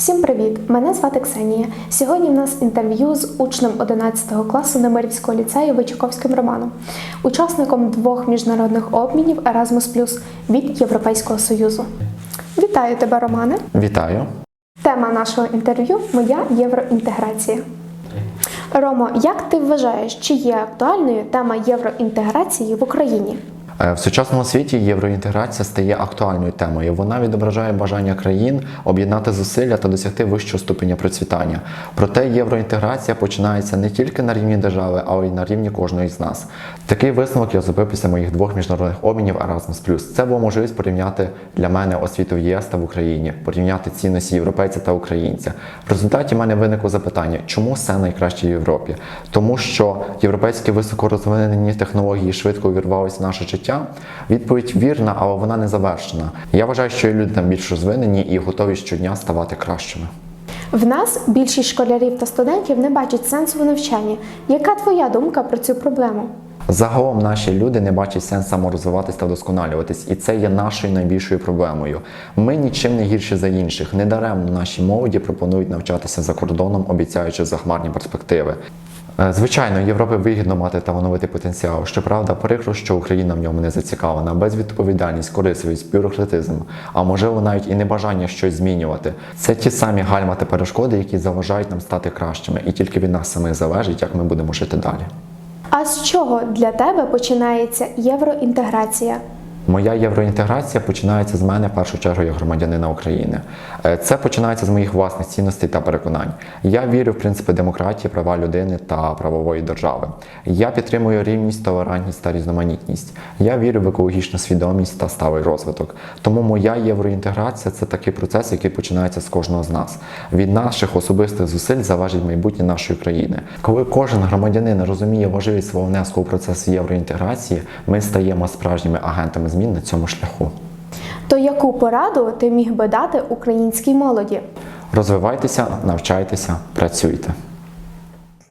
Всім привіт! Мене звати Ксенія. Сьогодні в нас інтерв'ю з учнем 11 класу Немирівського ліцею Вичаковським Романом, учасником двох міжнародних обмінів Erasmus від Європейського Союзу. Вітаю тебе, Романе! Вітаю. Тема нашого інтерв'ю Моя євроінтеграція. Ромо, як ти вважаєш, чи є актуальною тема євроінтеграції в Україні? Е, В сучасному світі євроінтеграція стає актуальною темою. Вона відображає бажання країн об'єднати зусилля та досягти вищого ступеня процвітання. Проте євроінтеграція починається не тільки на рівні держави, а й на рівні кожної з нас. Такий висновок я зробив після моїх двох міжнародних обмінів Erasmus+. Це була можливість порівняти для мене освіту в єС та в Україні, порівняти цінності європейця та українця. В результаті в мене виникло запитання, чому все найкраще в Європі? Тому що європейські високорозвинені технології швидко увірвалися в наше життя. Відповідь вірна, але вона не завершена. Я вважаю, що люди там більш розвинені і готові щодня ставати кращими. В нас більшість школярів та студентів не бачать сенсу в навчанні. Яка твоя думка про цю проблему? Загалом наші люди не бачать сенс саморозвиватись та вдосконалюватись, і це є нашою найбільшою проблемою. Ми нічим не гірші за інших. Недаремно наші молоді пропонують навчатися за кордоном, обіцяючи захмарні перспективи. Е, Звичайно, Європі вигідно мати талановитий потенціал. Щоправда, прикро, що Україна в ньому не зацікавлена. Безвідповідальність, корисливість, бюрократизм, а можливо навіть і небажання щось змінювати. Це ті самі гальма та перешкоди, які заважають нам стати кращими, і тільки від нас самих залежить, як ми будемо жити далі. А з чого для тебе починається євроінтеграція? Моя євроінтеграція починається з мене в першу чергу як громадянина України. Е, Це починається з моїх власних цінностей та переконань. Я вірю в принципи демократії, права людини та правової держави. Я підтримую рівність, толерантність та різноманітність. Я вірю в екологічну свідомість та сталий розвиток. Тому моя євроінтеграція це такий процес, який починається з кожного з нас. Від наших особистих зусиль залежить майбутнє нашої країни. Коли кожен громадянин розуміє важливість свого внеску у процес євроінтеграції, ми стаємо справжніми агентами змін на цьому шляху. То яку пораду ти міг би дати українській молоді? Розвивайтеся, навчайтеся, працюйте.